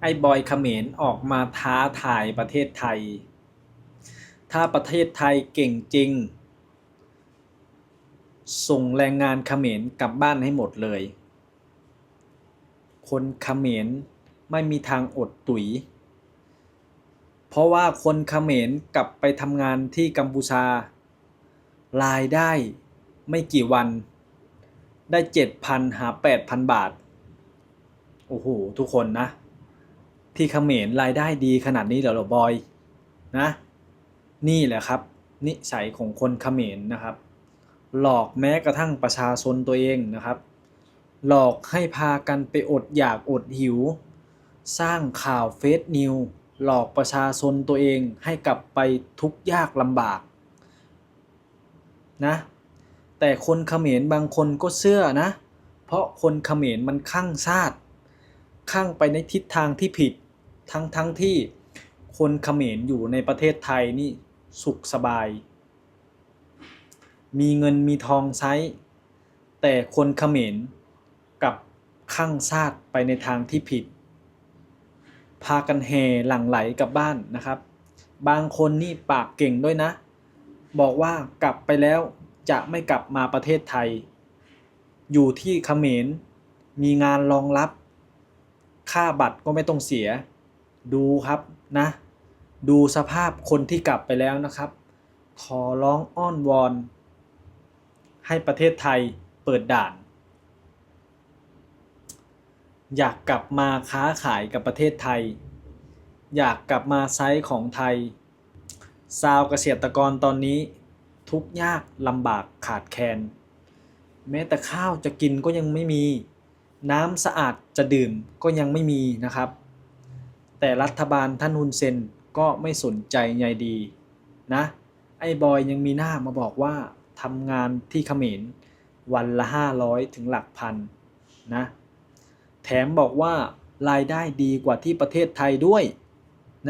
ไอ้บอยเขมรออกมาท้าทายประเทศไทย ถ้าประเทศไทยเก่งจริง ส่งแรงงานเขมรกลับบ้านให้หมดเลย คนเขมรไม่มีทางอดตุ๋ยเพราะว่าคนเขมรกลับไปทำงานที่กัมพูชา รายได้ไม่กี่วัน ได้เจ็ดพันหาแปดพันบาท โอ้โห ทุกคนนะ ที่เขมรรายได้ดีขนาดนี้เหรอหรอบอยนะนี่แหละครับ นิสัยของคนเขมรนะครับ หลอกแม้กระทั่งประชาชนตัวเองนะครับ หลอกให้พากันไปอดอยากอดหิว สร้างข่าวเฟซนิวหลอกประชาชนตัวเองให้กลับไปทุกข์ยากลำบากนะแต่คนเขมรบางคนก็เชื่อนะ เพราะคนเขมรมันข้างชาติข้างไปในทิศทางที่ผิด ทั้งทั้งที่คนเขมรอยู่ในประเทศไทยนี่สุขสบาย มีเงินมีทองใช้ แต่คนเขมรกับข้างชาติไปในทางที่ผิด พากันแห่หลั่งไหลกลับบ้านนะครับ บางคนนี่ปากเก่งด้วยนะ บอกว่ากลับไปแล้วจะไม่กลับมาประเทศไทย อยู่ที่เขมรมีงานรองรับ ค่าบัตรก็ไม่ต้องเสีย ดูครับนะ ดูสภาพคนที่กลับไปแล้วนะครับ ขอร้องอ้อนวอน ให้ประเทศไทยเปิดด่าน อยากกลับมาค้าขายกับประเทศไทย อยากกลับมาไซส์ของไทยชาวเกษตรกรตอนนี้ ทุกยากลำบากขาดแคลนแม้แต่ข้าวจะกินก็ยังไม่มี น้ำสะอาดจะดื่มก็ยังไม่มีนะครับ แต่รัฐบาลท่านฮุนเซนก็ไม่สนใจใยดีนะไอ้บอยยังมีหน้ามาบอกว่าทำงานที่เขมรวันละ 500 ถึงหลักพันนะแถมบอกว่ารายได้ดีกว่าที่ประเทศไทยด้วย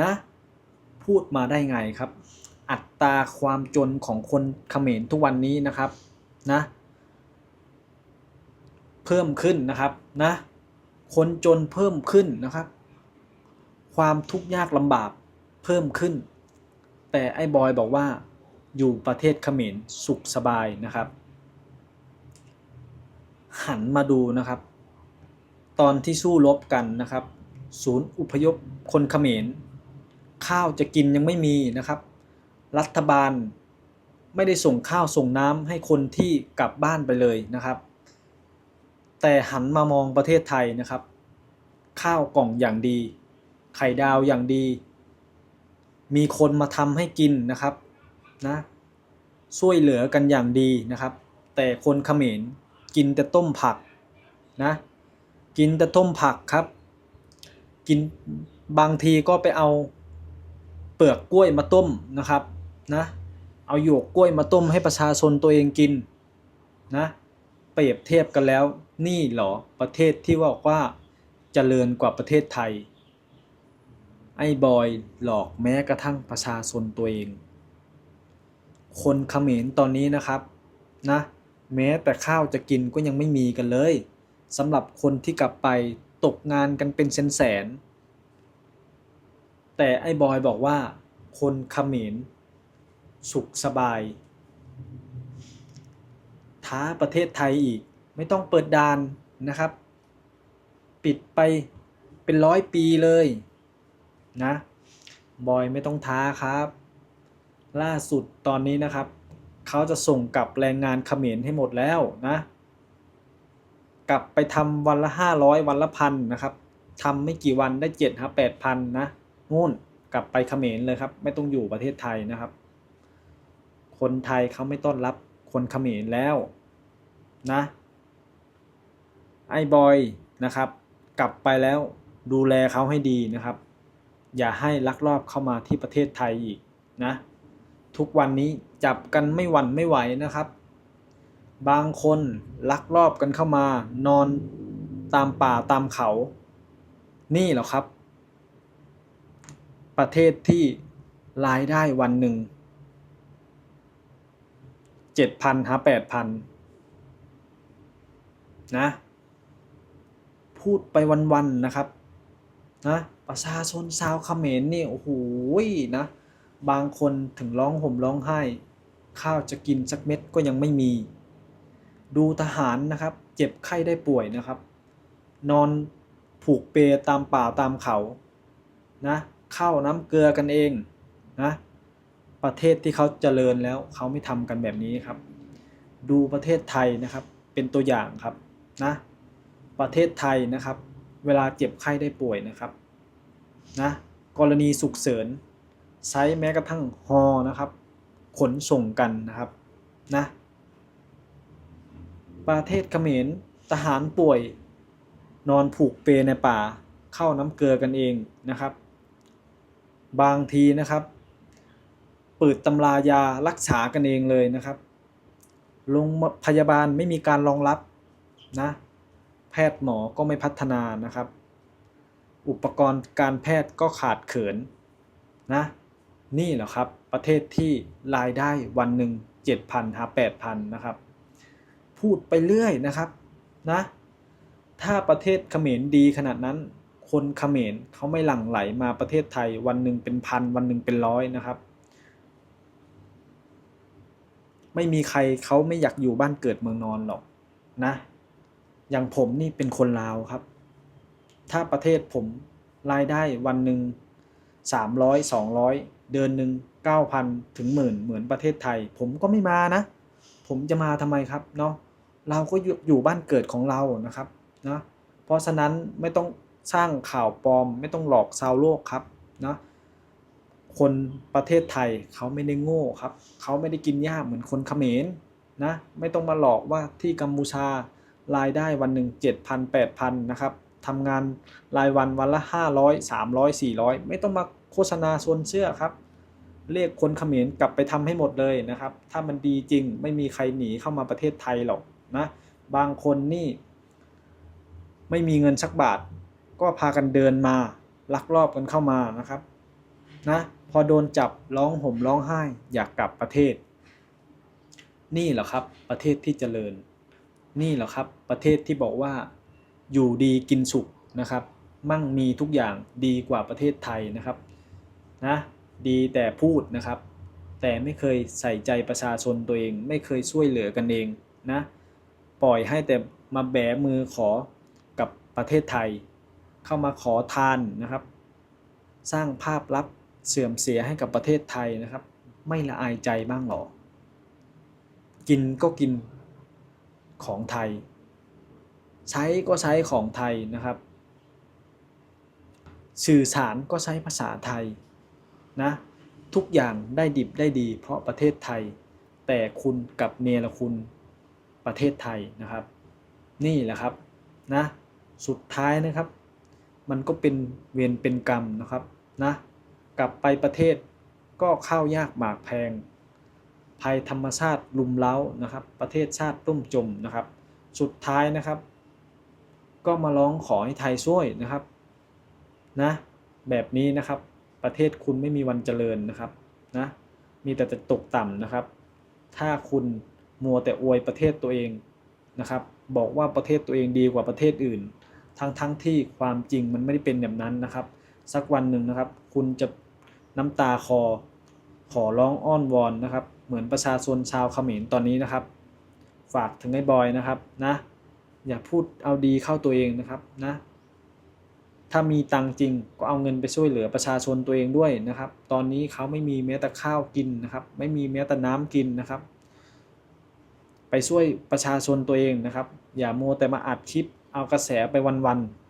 นะพูดมาได้ไงครับ อัตราความจนของคนเขมรทุกวันนี้นะครับนะเพิ่มขึ้นนะครับนะคนจนเพิ่มขึ้นนะครับ ความทุกข์ยากลำบากเพิ่มขึ้น แต่ไอ้บอยบอกว่าอยู่ประเทศเขมรสุขสบายนะครับ หันมาดูนะครับ ตอนที่สู้รบกันนะครับ ศูนย์อุพยพคนเขมร ข้าวจะกินยังไม่มีนะครับ รัฐบาลไม่ได้ส่งข้าวส่งน้ำให้คนที่กลับบ้านไปเลยนะครับ แต่หันมามองประเทศไทยนะครับ ข้าวกล่องอย่างดี ไข่ดาวอย่างดี มีคนมาทำให้กินนะครับนะช่วยเหลือกันอย่างดีนะครับ แต่คนเขมรกินแต่ต้มผักนะกินแต่ต้มผักครับ กินบางทีก็ไปเอาเปลือกกล้วยมาต้มนะครับนะเอาหยวกกล้วยมาต้มให้ประชาชนตัวเองกินนะเปรียบเทียบกันแล้วนี่เหรอประเทศที่ว่าว่าเจริญกว่าประเทศไทย ไอ้บอยหลอกแม้กระทั่งประชาชนตัวเอง คนเขมรตอนนี้นะครับนะแม้แต่ข้าวจะกินก็ยังไม่มีกันเลยสำหรับคนที่กลับไปตกงานกันเป็นแสนแสน แต่ไอ้บอยบอกว่า คนเขมรสุขสบาย ท้าประเทศไทยอีกไม่ต้องเปิดด่านนะครับ ปิดไปเป็นร้อยปีเลย นะ บอยไม่ต้องท้าครับ ล่าสุดตอนนี้นะครับ เขาจะส่งกลับแรงงานเขมรให้หมดแล้วนะ กลับไปทำวันละห้าร้อยวันละพันนะครับทำไม่กี่วันได้เจ็ดครับแปดพันนะนู่นกลับไปเขมรเลยครับ ไม่ต้องอยู่ประเทศไทยนะครับ คนไทยเขาไม่ต้อนรับคนเขมรแล้วนะไอ้บอยนะครับ กลับไปแล้วดูแลเขาให้ดีนะครับ อย่าให้ลักลอบเข้ามาที่ประเทศไทยอีกนะทุกวันนี้จับกันไม่หวั่นไม่ไหวนะครับ บางคนลักลอบกันเข้ามานอนตามป่าตามเขา นี่เหรอครับ ประเทศที่รายได้วันหนึ่งเจ็ดพันหาแปดพันนะ พูดไปวันๆนะครับนะ ประชาชนชาวเขมรนี่โอ้โหนะ บางคนถึงร้องห่มร้องไห้ ข้าวจะกินสักเม็ดก็ยังไม่มี ดูทหารนะครับ เจ็บไข้ได้ป่วยนะครับ นอนผูกเปลตามป่าตามเขานะข้าวน้ำเกลือกันเองนะประเทศที่เขาเจริญแล้วเขาไม่ทำกันแบบนี้ครับ ดูประเทศไทยนะครับเป็นตัวอย่างครับนะประเทศไทยนะครับ เวลาเจ็บไข้ได้ป่วยนะครับ นะกรณีฉุกเฉินใช้แม้กระทั่งฮอนะครับขนส่งกันนะครับนะประเทศเขมรทหารป่วย นอนผูกเปลในป่าเข้าน้ำเกลือกันเองนะครับ บางทีนะครับ เปิดตำรายารักษากันเองเลยนะครับโรงพยาบาลไม่มีการรองรับนะแพทย์หมอก็ไม่พัฒนานะครับ อุปกรณ์การแพทย์ก็ขาดเขินนะนี่แหละครับประเทศที่รายได้วันหนึ่ง7,000หา8,000นะครับ พูดไปเรื่อยนะครับนะถ้าประเทศเขมรดีขนาดนั้น คนเขมรเขาไม่หลั่งไหลมาประเทศไทยวันหนึ่งเป็นพันวันหนึ่งเป็นร้อยนะครับ ไม่มีใครเขาไม่อยากอยู่บ้านเกิดเมืองนอนหรอกนะ อย่างผมนี่เป็นคนลาวครับ ถ้าประเทศผมรายได้วันหนึ่งสามร้อยสองร้อยเดือนหนึ่งเก้าพันถึงหมื่นเหมือนประเทศไทย ผมก็ไม่มานะ ผมจะมาทำไมครับเนาะเราก็อยู่อยู่บ้านเกิดของเรานะครับนะเพราะฉะนั้นไม่ต้องสร้างข่าวปลอม ไม่ต้องหลอกชาวโลกครับนะคนประเทศไทยเขาไม่ได้โง่ครับ เขาไม่ได้กินหญ้าเหมือนคนเขมรนะไม่ต้องมาหลอกว่าที่กัมพูชารายได้วันหนึ่ง7,000 8,000นะครับ ทำงานรายวันวันละ 500 300 400 ไม่ต้องมาโฆษณาชวนเชื่อครับ เรียกคนเขมรกลับไปทำให้หมดเลยนะครับ ถ้ามันดีจริงไม่มีใครหนีเข้ามาประเทศไทยหรอกนะ บางคนนี่ ไม่มีเงินสักบาท ก็พากันเดินมา ลักลอบกันเข้ามานะครับนะพอโดนจับร้องห่มร้องไห้อยากกลับประเทศ นี่แหละครับประเทศที่เจริญ นี่แหละครับประเทศที่บอกว่า อยู่ดีกินสุขนะครับ มั่งมีทุกอย่างดีกว่าประเทศไทยนะครับนะดีแต่พูดนะครับ แต่ไม่เคยใส่ใจประชาชนตัวเอง ไม่เคยช่วยเหลือกันเองนะปล่อยให้แต่มาแบมือขอกับประเทศไทย เข้ามาขอทานนะครับ สร้างภาพลักษณ์เสื่อมเสียให้กับประเทศไทยนะครับ ไม่ละอายใจบ้างหรอ กินก็กินของไทย ใช้ก็ใช้ของไทยนะครับ สื่อสารก็ใช้ภาษาไทยนะทุกอย่างได้ดิบได้ดี เพราะประเทศไทย แต่คุณกับเนรคุณประเทศไทยนะครับ นี่แหละครับนะสุดท้ายนะครับ มันก็เป็นเวรเป็นกรรมนะครับนะกลับไปประเทศก็ข้าวยากหมากแพง ภัยธรรมชาติลุมเล้านะครับ ประเทศชาติต้มจมนะครับ สุดท้ายนะครับ ก็มาร้องขอให้ไทยช่วยนะครับนะแบบนี้นะครับประเทศคุณไม่มีวันเจริญนะครับนะมีแต่จะตกต่ำนะครับ ถ้าคุณมัวแต่อวยประเทศตัวเองนะครับ บอกว่าประเทศตัวเองดีกว่าประเทศอื่น ทั้งทั้งที่ความจริงมันไม่ได้เป็นแบบนั้นนะครับ สักวันหนึ่งนะครับ คุณจะน้ำตาคอขอร้องอ้อนวอนนะครับ เหมือนประชาชนชาวเขมรตอนนี้นะครับ ฝากถึงไอ้บอยนะครับนะ อย่าพูดเอาดีเข้าตัวเองนะครับนะถ้ามีตังจริงก็เอาเงินไปช่วยเหลือประชาชนตัวเองด้วยนะครับ ตอนนี้เขาไม่มีแม้แต่ข้าวกินนะครับ ไม่มีแม้แต่น้ำกินนะครับ ไปช่วยประชาชนตัวเองนะครับ อย่ามัวแต่มาอัดคลิปเอากระแสไปวันๆ